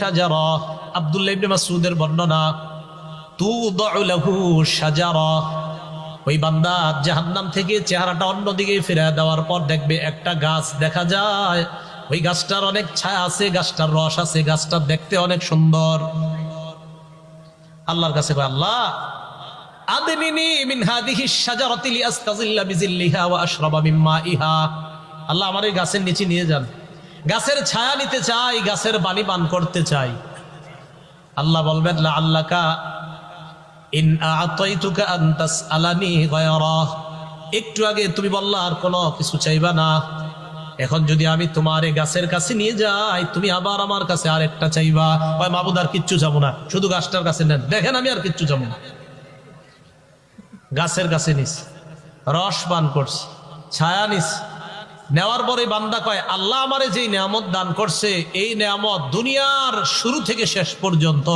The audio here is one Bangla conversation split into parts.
সাজারা ইবনে মাসউদের বর্ণনা লাহু সাজারা ওই বান্দা জাহান্নাম থেকে চেহারাটা দেওয়ার পর দেখবে একটা গাছ দেখা যায়। ওই গাছটার অনেক ছায়া আছে, গাছটার রস আছে, গাছটা দেখতে অনেক সুন্দর। আল্লাহর কাছে আল্লাহ মিন মিন মাইহা আল্লাহ আমার এই গাছের নিচে নিয়ে যান। গাছের ছায়া নিতে চাই, গাছের পানি পান করতে চাই। আল্লাহ বলবেন তাসআলানি গায়রা। একটু আগে তুমি বললা, আর কোনো কিছু চাইবা না। এখন যদি আমি তোমার এই গাছের কাছে নিয়ে যাই, তুমি আবার আমার কাছে আর একটা চাইবা। ওই মাবুদ, আর কিচ্ছু যাব না। শুধু গাছটার কাছে নেন। দেখেন, আমি আর কিচ্ছু যাব না। গাছের কাছে নিস। রস পান করছি ছায়া নিস। নেওয়ার পরে বান্দা কয়, আল্লাহ আমারে যে নিয়ামত দান করছে, এই নিয়ামত দুনিয়ার শুরু থেকে শেষ পর্যন্ত।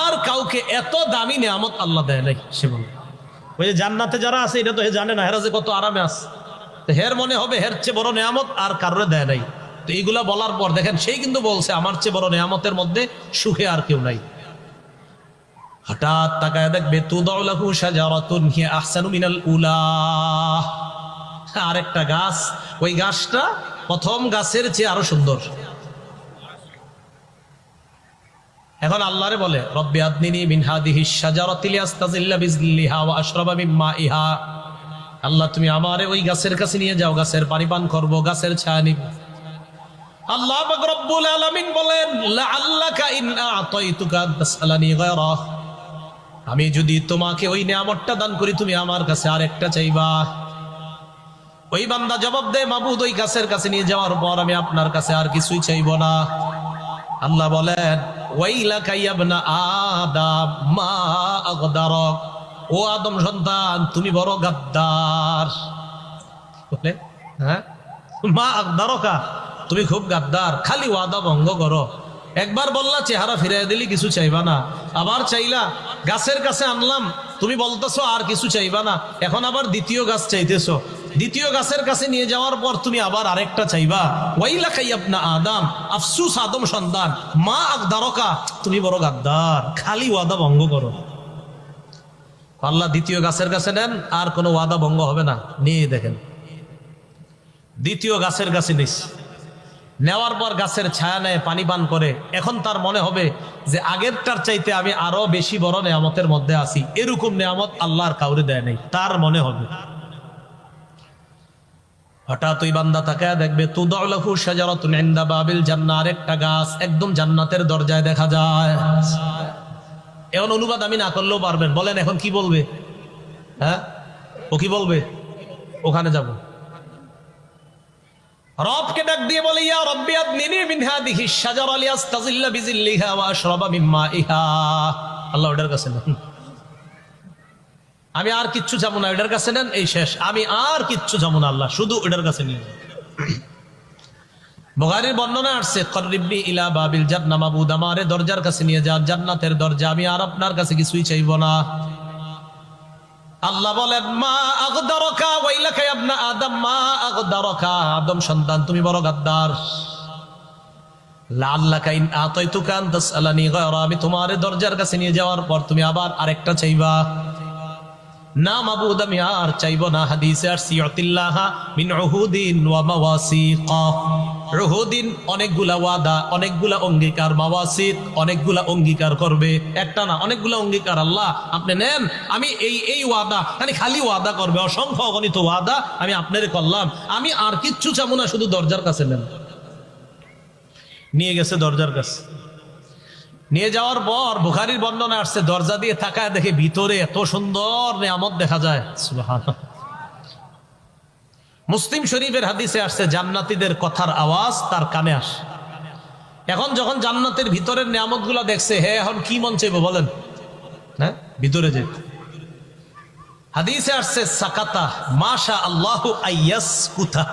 আর কাউকে এত দামি নিয়ামত আল্লাহ দেয় নাই, সে বলে। ওই যে জান্নাতে যারা আছে, এটা তো হে জানে না, হেরা যে কত আরামে আছে। তো হের মনে হবে হের চেয়ে বড় নিয়ামত আর কারোর দেয় নাই। তো এইগুলা বলার পর দেখেন, সেই কিন্তু বলছে, আমার চেয়ে বড় নিয়ামতের মধ্যে সুখে আর কেউ নাই। হঠাৎ তাকায় দেখবে তুদাউলাহু শাজারাতুন হিয়া আহসানু মিনাল উলা আরেকটা গাছ। ওই গাছটা প্রথম গাছের চেয়ে আরও সুন্দর। এখন আল্লাহরে বলে, রব্বি আদনিনি মিন হাদিহি শাজারাতি লিয়াস্তাজিল্লা বিজলিহা ওয়া আশরাবা মিন মাইহা। আল্লাহ, তুমি আমারে ওই গাছের কাছে নিয়ে যাও, গাছের পানি পান করব, গাছের ছায়া নিব। আল্লাহ পাক রব্বুল আলামিন বলেন, লাআল্লাকা ইন আতাইতুকা গায়রা। আমি যদি তোমাকে ওই নিয়ামতটা দান করি, তুমি আমার কাছে আরেকটা চাইবা। ওই বান্দা জবাব দেয়, মাবুদ, ওই গাছের কাছে নিয়ে যাওয়ার পর আমি আপনার কাছে আর কিছুই চাইব না। আল্লাহ বলেন মা ও আদম সন্তান, তুমি বড় গাদ্দার। হ্যাঁ? তুমি খুব গাদ্দার। খালি ওয়াদা ভঙ্গ করো। একবার বললা, চেহারা ফিরাই দিলি, কিছু চাইবা না। আবার চাইলা, গাছের কাছে আনলাম, তুমি বলতেছো আর কিছু চাইবা না। এখন আবার দ্বিতীয় গাছ চাইতেছো। দ্বিতীয় গাছের কাছে নিয়ে যাওয়ার পর তুমি আবার আরেকটা চাইবা। ওয়াইলা খাইয়াবনা আদাম, আফসুস আদম সন্তান, মা আগদারকা তুমি বড় গাদ্দার, খালি ওয়াদা ভঙ্গ করো। আল্লাহ দ্বিতীয় গাছের কাছে নেন, আর কোনো ওয়াদা ভঙ্গ হবে না। নিয়ে দেখেন। দ্বিতীয় গাছের কাছে নিস। নেওয়ার পর গাছের ছায়া নেয়, পানি পান করে। এখন তার মনে হবে যে আগেরটার চাইতে আমি আরও বেশি বড় নেয়ামতের মধ্যে আছি। এরকম নেয়ামত আল্লাহর কাউরে দেয় নাই। তার মনে হবে। হঠাৎ ওই বান্দা তাকে দেখবে তুদাউলাহু শাজারাতুন ইনদা বাবিল জান্নাহ। আরেকটা গাছ একদম জান্নাতের দরজায় দেখা যায়। এখন অনুবাদ আমি না করলেও পারবেন। বলেন, এখন কি বলবে? হ্যাঁ? ও কি বলবে? ওখানে যাব। রবকে ডাক দিয়ে বলে, ইয়া রব্বি আদনিনি মিন হাদিহি শাজারা লিয়াস্তাজিল্লা বিজিল্লিহা ওয়া আশরাবা মিন মাইহা আল্লাহ ওটার কাছে নেন। আমি আর কিচ্ছু যাব না, ওটার কাছে নেন, এই শেষ। আমি আর কিচ্ছু যাব না, আল্লাহ, শুধু ওটার কাছে নিয়ে যান। বুখারীর বর্ণনা আসছে করিবনি ইলা বাবিল জান্নাহ মাবুদ আমারে দরজার কাছে নিয়ে যান, জান্নাতের দরজা, আমি আর আপনার কাছে কিছুই চাইব না। আল্লাহ বলেন, মা আগদারকা ওয়াইলাকা ইয়া ইবনা আদম, মা আগদারকা, আদম সন্তান, তুমি বড় গাদ্দার। আমি তোমার দরজার কাছে নিয়ে যাওয়ার পর তুমি আবার আরেকটা চাইবা। না আর চাইব না আর মিন উহুদিন অনেকগুলা ওয়াদা, অনেকগুলা অঙ্গীকার মাওয়াসিক অনেকগুলা অঙ্গীকার করবে। একটা না, অনেকগুলা অঙ্গীকার, আল্লাহ, আপনি নেন, আমি এই এই ওয়াদা মানে খালি ওয়াদা করবে, অসংখ্য অগণিত ওয়াদা আমি আপনারে করলাম। আমি আর কিচ্ছু চাবো না, শুধু দরজার কাছে নেন। নিয়ে গেছে দরজার কাছে। নিয়ে যাওয়ার পর বুখারির বর্ণনা আসছে, দরজা দিয়ে তাকায় দেখে ভিতরে এত সুন্দর নিয়ামত দেখা যায়। মুসলিম শরীফের হাদিসে আসছে, জান্নাতীদের কথার আওয়াজ তার কানে আসে। এখন যখন জান্নাতের ভিতরের নিয়ামতগুলা দেখছে, হে, এখন কি মন চাইব বলেন? হ্যাঁ? ভিতরে হাদিসে আসছে, সাকাতা মাশা আল্লাহু কুথা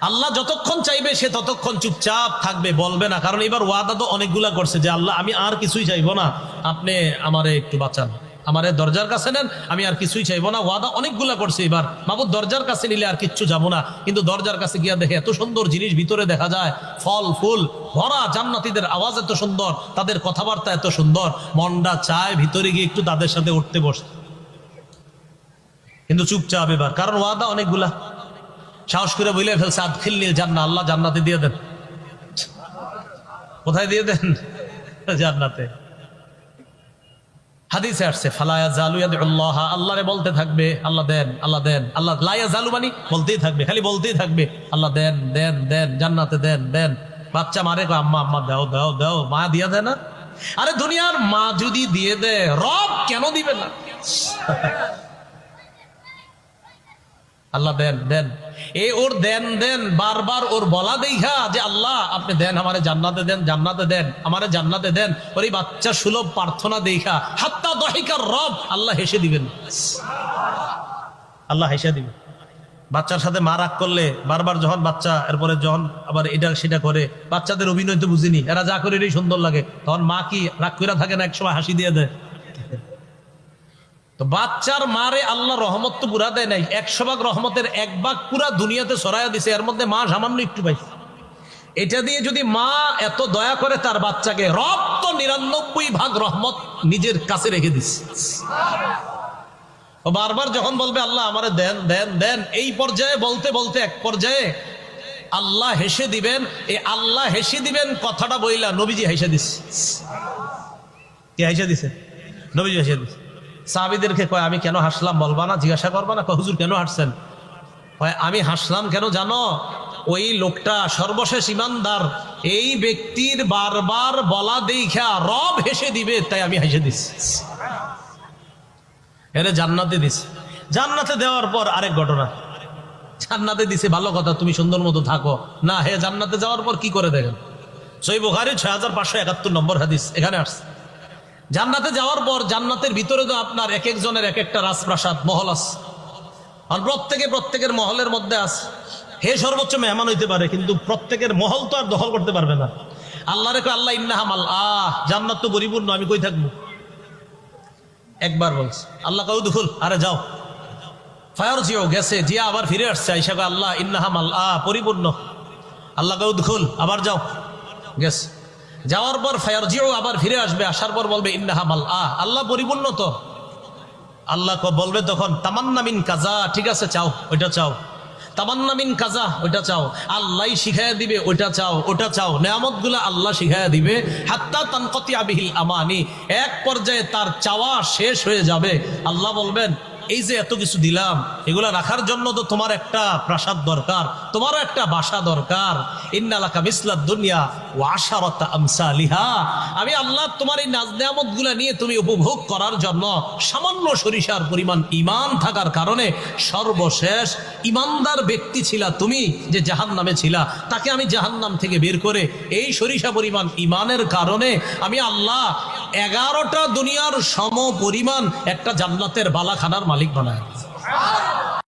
আল্লাহ যতক্ষণ চাইবে, সে ততক্ষণ চুপচাপ থাকবে, বলবে না। কারণ এবার ওয়াদা তো অনেকগুলা করছে যে, আল্লাহ, আমি আর কিছুই চাইব না। আপনি আমারে একটু বাঁচান। আমারে দরজার কাছে নেন, আমি আর কিছুই চাইব না। ওয়াদা অনেকগুলা করছে এবার। মাবুদ, দরজার কাছে নিলে আর কিচ্ছু যাব না। কিন্তু দরজার কাছে গিয়া দেখে এত সুন্দর জিনিস ভিতরে দেখা যায়। ফল, ফুল, ভরা জান্নাতীদের আওয়াজ এত সুন্দর, তাদের কথাবার্তা এত সুন্দর। মনটা চায় ভিতরে গিয়ে একটু তাদের সাথে উঠতে বসতে কিন্তু চুপচাপ এবার। কারণ ওয়াদা অনেকগুলা। সাহস করে বলে ফেলছে আদখিল্লি জান্না আল্লাহ জান্নাতে দিয়ে দেন। কোথায় দিয়ে দেন? জান্নাতে। হাদিসে আসছে, ফালায়া জালু আল্লাহ আল্লাহরে বলতে থাকবে, আল্লাহ দেন আল্লাহ দেন, আল্লাহ লাইয়া জালু মানি বলতেই থাকবে, খালি বলতেই থাকবে, আল্লাহ দেন দেন দেন, জান্নাতে দেন দেন, বাচ্চা মারে আম্মা আম্মা, দাও দাও দাও, মা দিয়া দেয় না? আরে দুনিয়ার মা যদি দিয়ে দেয়, রব কেন দিবে না? আল্লাহ দেন দেন এ ওর দেন দেন, বারবার ওর বলা দেখা যে আল্লাহ, আপনি দেন, আমারে জান্নাতে দেন জান্নাতে দেন, আমারে জান্নাতে দেন। ওর এই বাচ্চা সুলভ প্রার্থনা দেখা হাত্তা দহিকার রব, আল্লাহ হেসে দিবেন। আল্লাহ হেসে দিবেন। বাচ্চার সাথে মা রাগ করলে বারবার যখন বাচ্চা, এরপরে যখন আবার এটা সেটা করে, বাচ্চাদের অভিনয় তো বুঝিনি। এরা যা করে এটাই সুন্দর লাগে। তখন মা কি রাগ করে থাকে না, একসময় হাসি দিয়ে দেয়। তো বাচ্চার মারে আল্লাহ রহমত তো পুরা দেয় নাই। একশো ভাগ রহমতের এক ভাগ পুরা দুনিয়াতে ছড়াইয়া দিছে, এর মধ্যে মা সামান্য একটু পাইছে। এটা দিয়ে যদি মা এত দয়া করে তার বাচ্চাকে রব তো নিরানব্বই ভাগ রহমত নিজের কাছে রেখে ও বারবার যখন বলবে, আল্লাহ আমারে দেন দেন দেন। এই পর্যায়ে বলতে বলতে এক পর্যায়ে আল্লাহ হেসে দিবেন, এই আল্লাহ হেসে দিবেন কথাটা বইলা নবীজি হেসে দিচ্ছে কে হেসে দিছে? নবীজি হেসে দিছে। সাহাবিদেরকে কয় আমি কেন হাসলাম বলবা না? জিজ্ঞাসা করবা না? কয়, হুজুর কেন হাসছেন কয় আমি হাসলাম কেন জানো? ওই লোকটা সর্বশেষ ইমানদার। এই ব্যক্তির বারবার বলা দেখা রব হেসে দিবে তাই আমি হেসে দিচ্ছি এরে জান্নাতে দিছে। জান্নাতে দেওয়ার পর আরেক ঘটনা। জান্নাতে দিছে ভালো কথা তুমি সুন্দর মতো থাকো। না হে জান্নাতে যাওয়ার পর কি করে দেখেন? সই বুখারি ছয় হাজার পাঁচশো একাত্তর নম্বর হাদিস এখানে আসছে। জান্নাতে যাওয়ার পর জান্নাতের ভিতরে তো আপনার এক একজনের এক একটা রাজপ্রাসাদ মহল আছে। আর প্রত্যেকে প্রত্যেকের মহলের মধ্যে আছে। হে সর্বোচ্চ মেহমান হইতে পারে কিন্তু প্রত্যেকের মহল তো আর দখল করতে পারবে না। আল্লাহ রেখে আল্লাহ ইন্নাহামাল আহ জান্নাত তো পরিপূর্ণ আমি কই থাকব? একবার বলছে আল্লাহ কাউ দুখুল আরে যাও। ফায়ার জিও গেছে জিয়া আবার ফিরে আসছে আইসা কয়, আল্লাহ ইন্নাহামাল আহ পরিপূর্ণ। আল্লাহ কাউ দুখুল আবার যাও। গেছে। যাওয়ার পর ফায়ার জিও আবার ফিরে আসবে, আসার পর বলবে ইন্নাহামাল আহ। আল্লাহ পরিপূর্ণ তো। আল্লাহ বলবে তখন তামান্নামিন কাজা। ঠিক আছে, চাও, ওইটা চাও। তামান্নামিন কাজা। ওইটা চাও। আল্লাহ শিখাইয়া দিবে। ওইটা চাও ওটা চাও। নেয়ামতগুলা আল্লাহ শিখাইয়া দিবে। হাত্তা তানকতি আবিহিল আমানি। এক পর্যায়ে তার চাওয়া শেষ হয়ে যাবে। আল্লাহ বলবেন, এই যে এত কিছু দিলাম, এগুলা রাখার জন্য তো তোমার একটা প্রাসাদ দরকার, তোমারও একটা বাসা দরকার। ইন্নালাকা মিসলাদ দুনিয়া। আমসালিহা, আমি আল্লাহ তোমার এই নাজ নেয়ামতগুলা নিয়ে তুমি উপভোগ করার জন্য সামান্য সরিষার পরিমাণ ইমান থাকার কারণে সর্বশেষ ইমানদার ব্যক্তি ছিলা তুমি যে জাহান নামে ছিলা। তাকে আমি জাহান নাম থেকে বের করে এই সরিষা পরিমাণ ইমানের কারণে আমি আল্লাহ এগারোটা দুনিয়ার সম পরিমাণ একটা জান্নাতের বালাখানার মালিক বানায়